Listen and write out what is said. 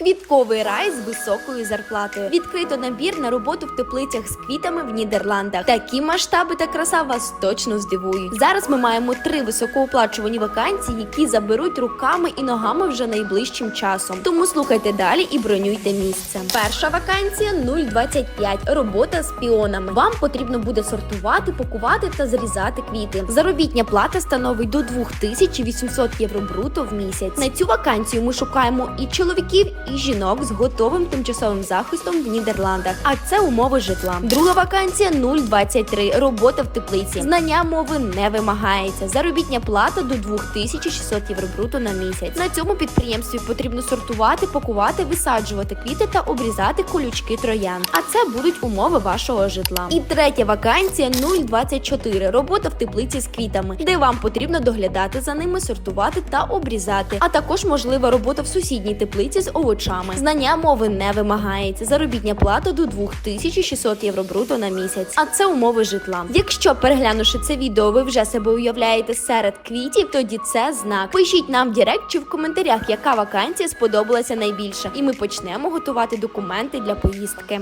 Квітковий рай з високою зарплатою. Відкрито набір на роботу в теплицях з квітами в Нідерландах. Такі масштаби та краса вас точно здивують. Зараз ми маємо три високооплачувані вакансії, які заберуть руками і ногами вже найближчим часом. Тому слухайте далі і бронюйте місце. Перша вакансія 025. Робота з піонами. Вам потрібно буде сортувати, пакувати та зрізати квіти. Заробітня плата становить до 2800 євро бруто в місяць. На цю вакансію ми шукаємо і чоловіків, і жінок з готовим тимчасовим захистом в Нідерландах. А це умови житла. Друга вакансія 023. Робота в теплиці. Знання мови не вимагається. Заробітня плата до 2600 євро бруто на місяць. На цьому підприємстві потрібно сортувати, пакувати, висаджувати квіти та обрізати колючки троян. А це будуть умови вашого житла. І третя вакансія 024. Робота в теплиці з квітами, де вам потрібно доглядати за ними, сортувати та обрізати. А також можлива робота в сусідній теплиці з овочами. Знання мови не вимагається. Заробітня плата до 2600 євро бруто на місяць. А це умови житла. Якщо переглянувши це відео, ви вже себе уявляєте серед квітів, тоді це знак. Пишіть нам в Директ чи в коментарях, яка вакансія сподобалася найбільше, і ми почнемо готувати документи для поїздки.